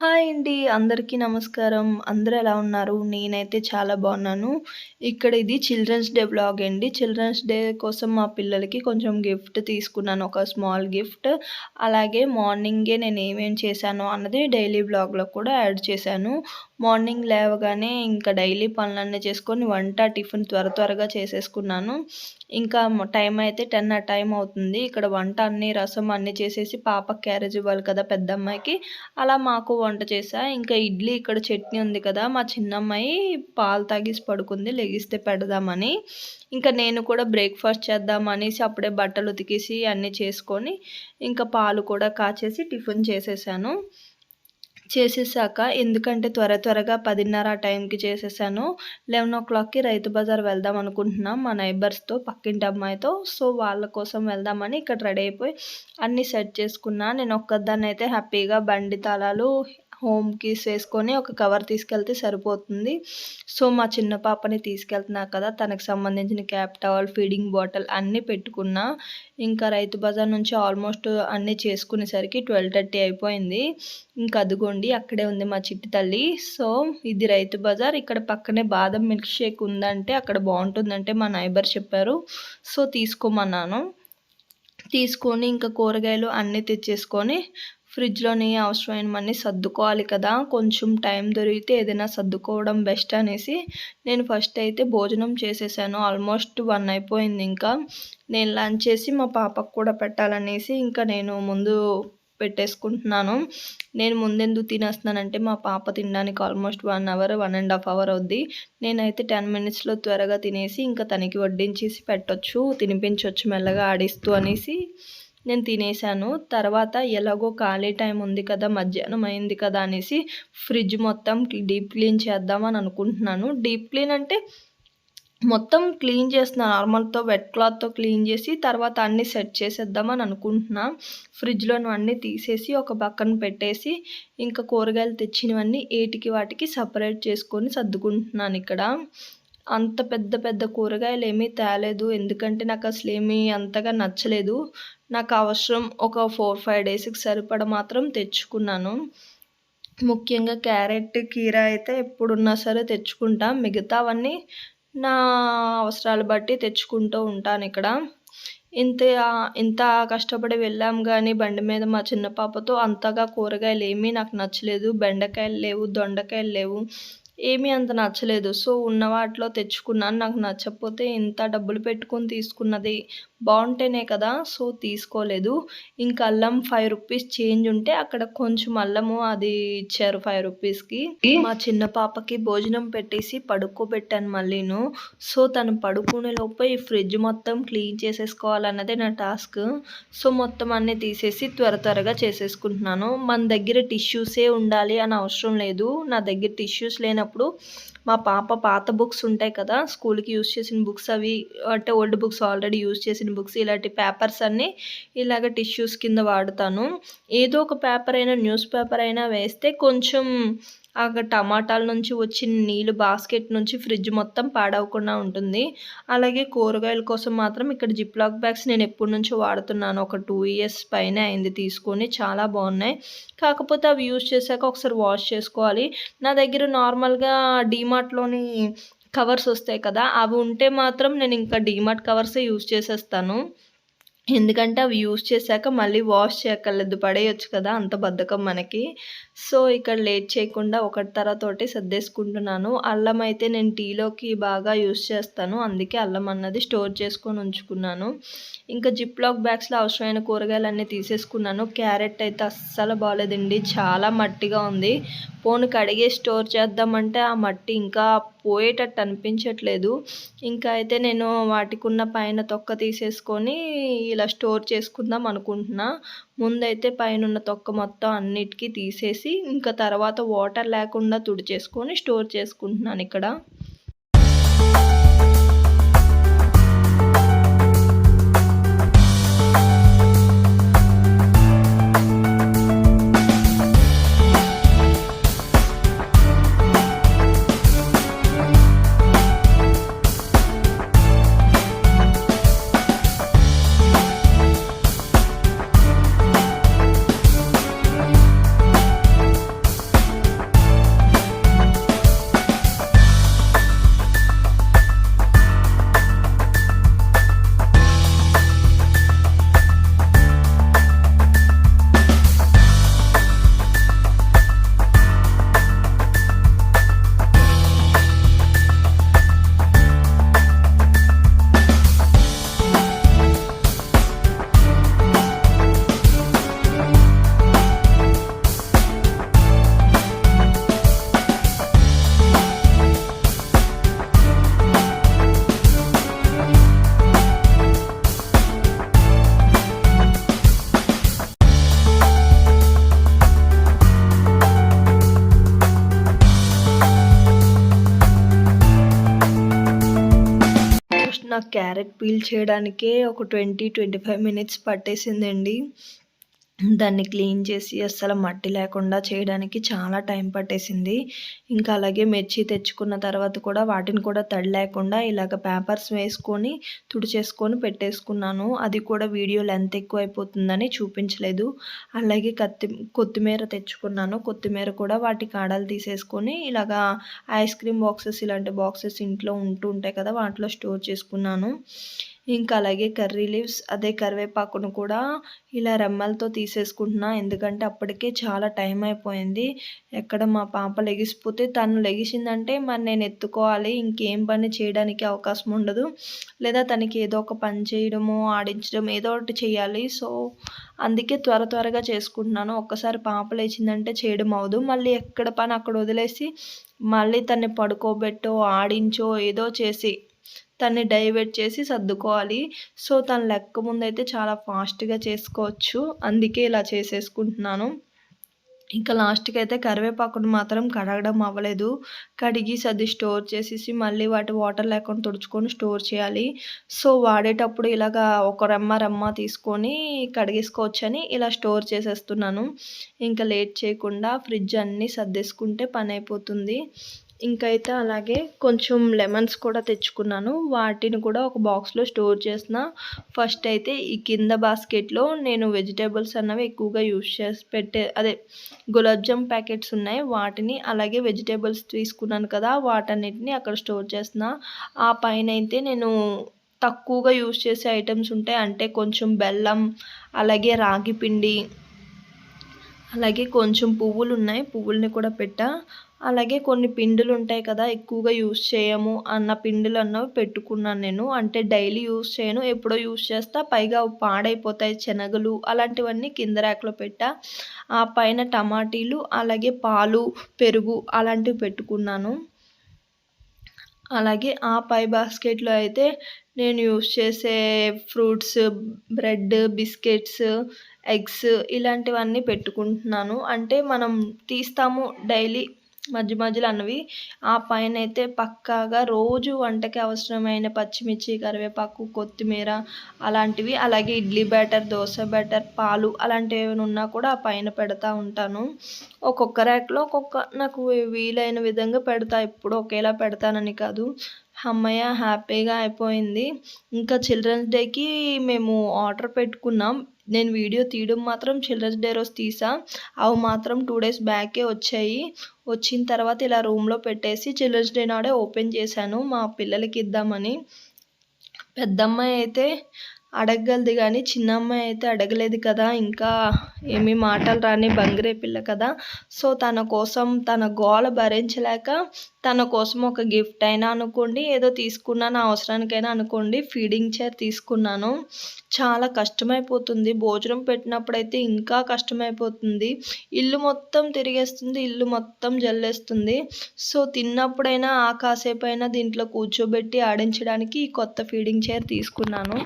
Hi అండి. అందరికీ నమస్కారం. అందరూ ఎలా ఉన్నారు? నేనైతే చాలా బాగున్నాను. ఇక్కడ ఇది చిల్డ్రన్స్ డే బ్లాగ్ అండి. చిల్డ్రన్స్ డే కోసం మా పిల్లలకి కొంచెం గిఫ్ట్ తీసుకున్నాను. ఒక స్మాల్ గిఫ్ట్. అలాగే మార్నింగే నేను ఏమేం చేశాను అన్నది డైలీ బ్లాగ్లో కూడా యాడ్ చేశాను. మార్నింగ్ లేవగానే ఇంకా డైలీ పనులన్నీ చేసుకొని వంట, టిఫిన్ త్వర త్వరగా చేసేసుకున్నాను. ఇంకా టైం అయితే 10 ఆ టైం అవుతుంది. ఇక్కడ వంట అన్నీ రసం అన్నీ చేసేసి పాప క్యారేజ్ ఇవ్వాలి కదా పెద్ద అమ్మాయికి అలా మాకు వంట చేసా ఇంకా ఇడ్లీ ఇక్కడ చట్నీ ఉంది కదా! మా చిన్నమ్మాయి పాలు తాగేసి పడుకుంది. లెగిస్తే పెడదామని. ఇంకా నేను కూడా బ్రేక్‌ఫాస్ట్ చేద్దామనేసి అప్పుడే బట్టలు ఉతికేసి అన్నీ చేసుకొని, ఇంకా పాలు కూడా కాచేసి టిఫిన్ చేసేసాను. చేసేసాక ఎందుకంటే త్వర త్వరగా పదిన్నర ఆ టైంకి చేసేసాను. 11:00కి రైతు బజార్ వెళ్దాం అనుకుంటున్నాం మా నైబర్స్‌తో పక్కింటి అమ్మాయితో. సో, వాళ్ళ కోసం వెళ్దామని ఇక్కడ రెడీ అయిపోయి అన్నీ సెట్ చేసుకున్నా. నేను ఒక్కదాన్నయితే హ్యాపీగా బండి తాళాలు, హోమ్ కీస్ వేసుకొని ఒక కవర్ తీసుకెళ్తే సరిపోతుంది. సో, మా చిన్న పాపని తీసుకెళ్తున్నా కదా! తనకు సంబంధించిన క్యాప్ టవల్, ఫీడింగ్ బాటిల్ అన్నీ పెట్టుకున్నా. ఇంకా రైతు బజార్ నుంచి ఆల్మోస్ట్ అన్నీ చేసుకునేసరికి 12:30 అయిపోయింది. ఇంకా అదిగోండి అక్కడే ఉంది మా చిట్టి తల్లి. సో, ఇది రైతు బజార్. ఇక్కడ పక్కనే బాదం మిల్క్ షేక్ ఉందంటే అక్కడ బాగుంటుందంటే మా నైబర్ చెప్పారు. సో, తీసుకోమన్నాను. తీసుకొని ఇంకా కూరగాయలు అన్నీ తెచ్చేసుకొని ఫ్రిడ్జ్‌లోని అవసరమైనవన్నీ సర్దుకోవాలి కదా! కొంచెం టైం దొరికితే ఏదైనా సర్దుకోవడం బెస్ట్ అనేసి నేను ఫస్ట్ అయితే భోజనం చేసేసాను. ఆల్మోస్ట్ వన్ అయిపోయింది ఇంకా. నేను లంచ్ చేసి మా పాపకు కూడా పెట్టాలనేసి ఇంకా నేను ముందు పెట్టేసుకుంటున్నాను. నేను ముందెందుకు తినేస్తున్నానంటే మా పాప తినడానికి almost one hour, one and half hour అవుద్ది. నేనైతే 10 మినిట్స్‌లో త్వరగా తినేసి ఇంకా తనకి వడ్డించేసి పెట్టొచ్చు, తినిపించవచ్చు మెల్లగా ఆడిస్తూ అనేసి నేను తినేసాను. తర్వాత ఎలాగో ఖాళీ టైం ఉంది కదా! మధ్యాహ్నం అయింది కదా! అనేసి ఫ్రిడ్జ్ మొత్తం డీప్ క్లీన్ చేద్దామని అనుకుంటున్నాను. డీప్ క్లీన్ అంటే మొత్తం క్లీన్ చేస్తున్నా. నార్మల్‌తో వెట్ క్లాత్‌తో క్లీన్ చేసి తర్వాత అన్నీ సెట్ చేసేద్దామని అనుకుంటున్నా. ఫ్రిడ్జ్‌లోనివన్నీ తీసేసి ఒక పక్కన పెట్టేసి ఇంకా కూరగాయలు తెచ్చినవన్నీ ఏటికి వాటికి సపరేట్ చేసుకొని సర్దుకుంటున్నాను ఇక్కడ. అంత పెద్ద పెద్ద కూరగాయలు ఏమీ తేలేదు. ఎందుకంటే నాకు అసలు ఏమీ అంతగా నచ్చలేదు. నాకు అవసరం ఒక 4, 5 డేస్‌కి సరిపడా మాత్రం తెచ్చుకున్నాను. ముఖ్యంగా క్యారెట్, కీర అయితే ఎప్పుడున్నా సరే తెచ్చుకుంటా. మిగతావన్నీ నా అవసరాలు బట్టి తెచ్చుకుంటూ ఉంటాను ఇక్కడ ఇంత ఇంత కష్టపడి వెళ్ళాం కానీ బండి మీద మా చిన్న పాపతో అంతగా కూరగాయలు ఏమీ నాకు నచ్చలేదు. బెండకాయలు లేవు, దొండకాయలు లేవు. ఏమీ అంత నచ్చలేదు. సో, ఉన్న వాటిలో తెచ్చుకున్నాను. నాకు నచ్చకపోతే ఇంత డబ్బులు పెట్టుకొని తీసుకున్నది బాగుంటేనే కదా! సో, తీసుకోలేదు. ఇంకా అల్లం రూ. 5 చేంజ్ ఉంటే అక్కడ కొంచెం అల్లము అది ఇచ్చారు రూ. 5కి. మా చిన్న పాపకి భోజనం పెట్టేసి పడుకోబెట్టాను మళ్ళీను. సో, తను పడుకునే లోపే ఈ ఫ్రిడ్జ్ మొత్తం క్లీన్ చేసేసుకోవాలన్నదే నా టాస్క్. సో, మొత్తం అన్నీ తీసేసి త్వర త్వరగా చేసేసుకుంటున్నాను. మన దగ్గర టిష్యూసే ఉండాలి అని అవసరం లేదు. నా దగ్గర టిష్యూస్ లేనప్పుడు చేసినప్పుడు మా పాప పాత బుక్స్ ఉంటాయి కదా! స్కూల్‌కి యూజ్ చేసిన బుక్స్ అవి అంటే ఓల్డ్ బుక్స్ ఆల్రెడీ యూజ్ చేసిన బుక్స్ ఇలాంటి పేపర్స్ అన్నీ ఇలాగ టిష్యూస్ కింద వాడతాను. ఏదో ఒక పేపర్ అయినా న్యూస్ పేపర్ అయినా వేస్తే కొంచెం ఆ టమాటాల నుంచి వచ్చిన నీళ్ళు బాస్కెట్ నుంచి ఫ్రిడ్జ్ మొత్తం పాడవకుండా ఉంటుంది. అలాగే కూరగాయల కోసం మాత్రం ఇక్కడ జిప్‌లాక్ బ్యాగ్స్ నేను ఎప్పటినుంచో వాడుతున్నాను. ఒక టూ ఇయర్స్ పైనే అయింది తీసుకొని. చాలా బాగున్నాయి. కాకపోతే అవి యూజ్ చేశాక ఒకసారి వాష్ చేసుకోవాలి. నా దగ్గర నార్మల్‌గా డీమార్ట్‌లోని కవర్స్ వస్తాయి కదా! అవి ఉంటే మాత్రం నేను ఇంకా డీమార్ట్ కవర్సే యూజ్ చేసేస్తాను. ఎందుకంటే అవి యూజ్ చేశాక మళ్ళీ వాష్ చేయక్కర్లేదు. పడేయచ్చు కదా! అంత బద్ధకం మనకి. సో, ఇక్కడ లేట్ చేయకుండా ఒకటి తర్వాత ఒకటి సర్దేసుకుంటున్నాను. అల్లం అయితే నేను టీలోకి బాగా యూస్ చేస్తాను. అందుకే అల్లం అన్నది స్టోర్ చేసుకొని ఉంచుకున్నాను. ఇంకా జిప్‌లాక్ బ్యాగ్స్‌లో అవసరమైన కూరగాయలన్నీ తీసేసుకున్నాను. క్యారెట్ అయితే అస్సలు బాగాలేదండి చాలా మట్టిగా ఉంది. పోనీ కడిగే స్టోర్ చేద్దామంటే ఆ మట్టి ఇంకా పోయేటట్టు అనిపించట్లేదు. ఇంకా అయితే నేను వాటికున్న పైన తొక్క తీసేసుకొని ఇలా స్టోర్ చేసుకుందాం అనుకుంటున్నా. ముందైతే పైనున్న తొక్క మొత్తం అన్నిటికి తీసేసి ఇంకా తర్వాత వాటర్ లేకుండా తుడిచేసుకొని స్టోర్ చేసుకుంటున్నాను ఇక్కడ. క్యారెట్ పీల్ చేయడానికే ఒక ట్వంటీ ట్వంటీ ఫైవ్ మినిట్స్ పట్టేసిందండి. దాన్ని క్లీన్ చేసి అస్సలు మట్టి లేకుండా చేయడానికి చాలా టైం పట్టేసింది. ఇంకా అలాగే మిర్చి తెచ్చుకున్న తర్వాత కూడా వాటిని కూడా తడి లేకుండా ఇలాగ పేపర్స్ వేసుకొని తుడిచేసుకొని పెట్టేసుకున్నాను. అది కూడా వీడియో లెంత్ ఎక్కువ అయిపోతుందని చూపించలేదు. అలాగే కత్తి కొత్తిమీర తెచ్చుకున్నాను. కొత్తిమీర కూడా వాటి కాడలు తీసేసుకొని ఇలాగా ఐస్ క్రీమ్ బాక్సెస్ ఇలాంటి బాక్సెస్ ఇంట్లో ఉంటూ ఉంటాయి కదా వాటిలో స్టోర్ చేసుకున్నాను. ఇంకా అలాగే కర్రీ లీవ్స్ అదే కరివేపాకును కూడా ఇలా రెమ్మలతో తీసేసుకుంటున్నా. ఎందుకంటే అప్పటికే చాలా టైం అయిపోయింది. ఎక్కడ మా పాప లెగిసిపోతే తను లెగిసిందంటే మరి నేను ఎత్తుకోవాలి. ఇంకేం పని చేయడానికి అవకాశం ఉండదు. లేదా తనకి ఏదో ఒక పని చేయడము ఆడించడం ఏదో ఒకటి చేయాలి. సో అందుకే త్వర త్వరగా చేసుకుంటున్నాను. ఒక్కసారి పాప లేచిందంటే చేయడం అవ్వదు. మళ్ళీ ఎక్కడ పని అక్కడ వదిలేసి మళ్ళీ తన్ని పడుకోబెట్టో ఆడించో ఏదో చేసి తన్ని డైవర్ట్ చేసి సర్దుకోవాలి. సో తను లెక్క ముందైతే చాలా ఫాస్ట్గా చేసుకోవచ్చు. అందుకే ఇలా చేసేసుకుంటున్నాను. ఇంకా లాస్ట్కి అయితే కరివేపాకును మాత్రం కడగడం అవ్వలేదు. కడిగి సర్ది స్టోర్ చేసేసి మళ్ళీ వాటి వాటర్ లేకుండా తుడుచుకొని స్టోర్ చేయాలి. సో వాడేటప్పుడు ఇలాగా ఒక రెమ్మ రెమ్మ తీసుకొని కడిగేసుకోవచ్చని ఇలా స్టోర్ చేసేస్తున్నాను. ఇంకా లేట్ చేయకుండా ఫ్రిడ్జ్ అన్నీ సర్దేసుకుంటే పని అయిపోతుంది. ఇంకైతే అలాగే కొంచెం లెమన్స్ కూడా తెచ్చుకున్నాను. వాటిని కూడా ఒక బాక్స్లో స్టోర్ చేసిన. ఫస్ట్ అయితే ఈ కింద బాస్కెట్లో నేను వెజిటేబుల్స్ అన్నవి ఎక్కువగా యూస్ చేసి పెట్టే అదే గులాబ్జామ్ ప్యాకెట్స్ ఉన్నాయి. వాటిని అలాగే వెజిటేబుల్స్ తీసుకున్నాను కదా వాటన్నిటిని అక్కడ స్టోర్ చేసిన. ఆ పైన అయితే నేను తక్కువగా యూజ్ చేసే ఐటమ్స్ ఉంటాయి. అంటే కొంచెం బెల్లం అలాగే రాగి పిండి అలాగే కొంచెం పువ్వులు ఉన్నాయి. పువ్వుల్ని కూడా పెట్టా. అలాగే కొన్ని పిండులు ఉంటాయి కదా ఎక్కువగా యూస్ చేయము అన్న పిండులు అన్నవి పెట్టుకున్నాను నేను. అంటే డైలీ యూస్ చేయను ఎప్పుడో యూస్ చేస్తా పైగా పాడైపోతాయి శనగలు అలాంటివన్నీ కింద ర్యాక్లో పెట్టా. ఆ పైన టమాటీలు అలాగే పాలు పెరుగు అలాంటివి పెట్టుకున్నాను. అలాగే ఆ పై బాస్కెట్లో అయితే నేను యూస్ చేసే ఫ్రూట్స్ బ్రెడ్ బిస్కెట్స్ ఎగ్స్ ఇలాంటివన్నీ పెట్టుకుంటున్నాను. అంటే మనం తీస్తాము డైలీ మధ్య మధ్యలో అన్నవి. ఆ పైన అయితే పక్కాగా రోజు వంటకి అవసరమైన పచ్చిమిర్చి కరివేపాకు కొత్తిమీర అలాంటివి అలాగే ఇడ్లీ బ్యాటర్ దోశ బ్యాటర్ పాలు అలాంటివి ఏమైనా ఉన్నా కూడా ఆ పైన పెడతా ఉంటాను. ఒక్కొక్క ర్యాక్లో ఒక్కొక్క నాకు వీలైన విధంగా పెడతా ఎప్పుడు ఒకేలా పెడతానని కాదు. అమ్మయ్య హ్యాపీగా అయిపోయింది. ఇంకా చిల్డ్రన్స్ డేకి మేము ఆర్డర్ పెట్టుకున్నాం. నేను వీడియో తీయడం మాత్రం చిల్డ్రన్స్ డే రోజు తీసా. అవి మాత్రం టూ డేస్ బ్యాకే వచ్చాయి. వచ్చిన తర్వాత ఇలా రూమ్లో పెట్టేసి చిల్డ్రన్స్ డే నాడే ఓపెన్ చేశాను మా పిల్లలకి ఇద్దామని. పెద్దమ్మాయి అయితే అడగగలదు కానీ చిన్న అమ్మాయి అయితే అడగలేదు కదా ఇంకా ఏమీ మాటలు రాని బంగరే పిల్ల కదా. సో తన కోసం తన గోల భరించలేక తన కోసం ఒక గిఫ్ట్ అయినా అనుకోండి ఏదో తీసుకున్నాను అవసరానికైనా అనుకోండి ఫీడింగ్ చైర్ తీసుకున్నాను. చాలా కష్టమైపోతుంది. భోజనం పెట్టినప్పుడైతే ఇంకా కష్టమైపోతుంది. ఇల్లు మొత్తం తిరిగేస్తుంది. ఇల్లు మొత్తం జల్లేస్తుంది. సో తిన్నప్పుడైనా ఆ కాసేపు అయినా దీంట్లో కూర్చోబెట్టి ఆడించడానికి ఈ కొత్త ఫీడింగ్ చైర్ తీసుకున్నాను.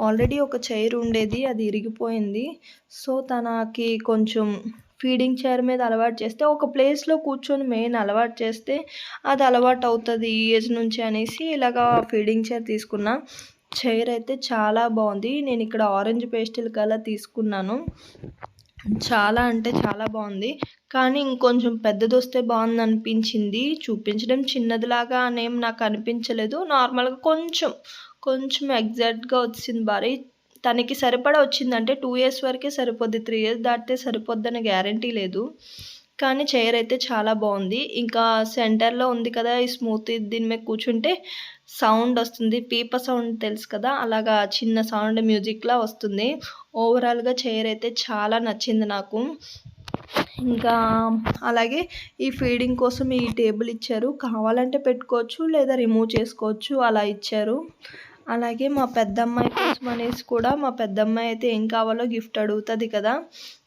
ఆల్రెడీ ఒక చైర్ ఉండేది. అది ఇరిగిపోయింది. సో తనకి కొంచెం ఫీడింగ్ చైర్ మీద అలవాటు చేస్తే ఒక ప్లేస్లో కూర్చొని మెయిన్ అలవాటు చేస్తే అది అలవాటు అవుతుంది ఈ ఏజ్ నుంచి అనేసి ఇలాగా ఫీడింగ్ చైర్ తీసుకున్నా. చైర్ అయితే చాలా బాగుంది నేను ఇక్కడ ఆరెంజ్ పేస్టిల్ కలర్ తీసుకున్నాను. చాలా అంటే చాలా బాగుంది కానీ ఇంకొంచెం పెద్దది వస్తే బాగుంది అనిపించింది చూపించడం చిన్నదిలాగా అనేం నాకు అనిపించలేదు నార్మల్గా కొంచెం కొంచెం ఎగ్జాక్ట్గా వచ్చింది భారీ. తనకి సరిపడా వచ్చిందంటే టూ ఇయర్స్ వరకే సరిపోద్ది. త్రీ ఇయర్స్ దాటితే సరిపోద్దని గ్యారంటీ లేదు. కానీ చైర్ అయితే చాలా బాగుంది ఇంకా సెంటర్లో ఉంది కదా ఈ స్మూత్ దీని మీద కూర్చుంటే సౌండ్ వస్తుంది పీప సౌండ్ తెలుసు కదా అలాగా చిన్న సౌండ్ మ్యూజిక్లా వస్తుంది. ఓవరాల్గా చైర్ అయితే చాలా నచ్చింది నాకు. ఇంకా అలాగే ఈ ఫీడింగ్ కోసం ఈ టేబుల్ ఇచ్చారు. కావాలంటే పెట్టుకోవచ్చు లేదా రిమూవ్ చేసుకోవచ్చు అలా ఇచ్చారు. అలాగే మా పెద్దమ్మాయి కోసం అనేసి కూడా మా పెద్దమ్మాయి అయితే ఏం కావాలో గిఫ్ట్ అడుగుతుంది కదా.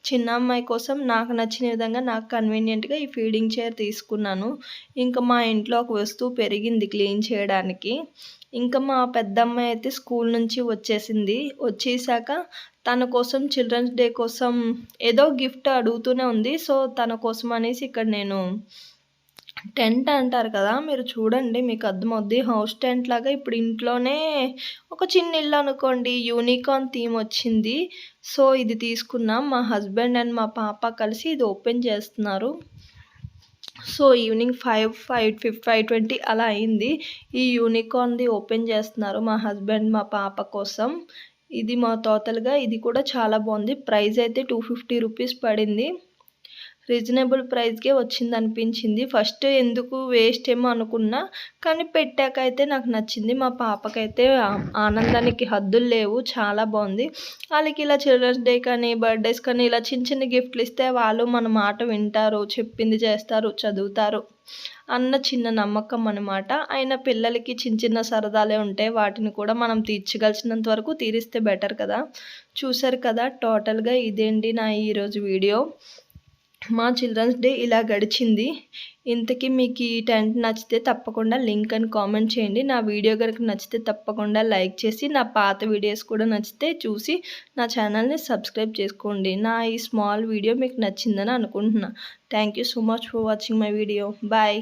చిన్న అమ్మాయి కోసం నాకు నచ్చిన విధంగా నాకు కన్వీనియంట్గా ఈ ఫీడింగ్ చైర్ తీసుకున్నాను. ఇంకా మా ఇంట్లో ఒక వస్తువు పెరిగింది క్లీన్ చేయడానికి. ఇంకా మా పెద్దమ్మాయి అయితే స్కూల్ నుంచి వచ్చేసింది. వచ్చేసాక తన కోసం చిల్డ్రన్స్ డే కోసం ఏదో గిఫ్ట్ అడుగుతూనే ఉంది. సో తన కోసం అనేసి ఇక్కడ నేను టెంట్ అంటారు కదా మీరు చూడండి మీకు అర్థమవుద్ది. హౌస్ టెంట్ లాగా ఇప్పుడు ఇంట్లోనే ఒక చిన్న ఇల్లు అనుకోండి యూనికార్న్ థీమ్ వచ్చింది. సో ఇది తీసుకున్నాం. మా హస్బెండ్ అండ్ మా పాప కలిసి ఇది ఓపెన్ చేస్తున్నారు. సో ఈవినింగ్ ఫైవ్ ఫైవ్ ఫిఫ్ ఫైవ్ ట్వంటీ అలా అయింది. ఈ యూనికార్న్ది ఓపెన్ చేస్తున్నారు మా హస్బెండ్ మా పాప కోసం. ఇది మా టోటల్గా ఇది కూడా చాలా బాగుంది. ప్రైస్ అయితే టూ ఫిఫ్టీ రూపీస్ పడింది. రీజనబుల్ ప్రైస్కే వచ్చింది అనిపించింది ఫస్ట్ ఎందుకు వేస్ట్ ఏమో అనుకున్నా కానీ పెట్టాకైతే నాకు నచ్చింది. మా పాపకైతే ఆనందానికి హద్దులు లేవు. చాలా బాగుంది. వాళ్ళకి ఇలా చిల్డ్రన్స్ డే కానీ బర్త్డేస్ కానీ ఇలా చిన్న చిన్న గిఫ్ట్లు ఇస్తే వాళ్ళు మన మాట వింటారు చెప్పింది చేస్తారు చదువుతారు అన్న చిన్న నమ్మకం అనమాట అయినా పిల్లలకి చిన్న చిన్న సరదాలే ఉంటాయి వాటిని కూడా మనం తీర్చగలిసినంత వరకు తీరిస్తే బెటర్ కదా. చూసారు కదా టోటల్గా ఇదేంటి నా ఈరోజు వీడియో? మా చిల్డ్రన్స్ డే ఇలా గడిచింది. ఇంతకీ మీకు ఈ టెంట్ నచ్చితే తప్పకుండా లింక్ అని కామెంట్ చేయండి. నా వీడియో కనుక నచ్చితే తప్పకుండా లైక్ చేసి నా పాత వీడియోస్ కూడా నచ్చితే చూసి నా ఛానల్ని సబ్స్క్రైబ్ చేసుకోండి. నా ఈ స్మాల్ వీడియో మీకు నచ్చిందని అనుకుంటున్నా. Thank you so much for watching my video. Bye.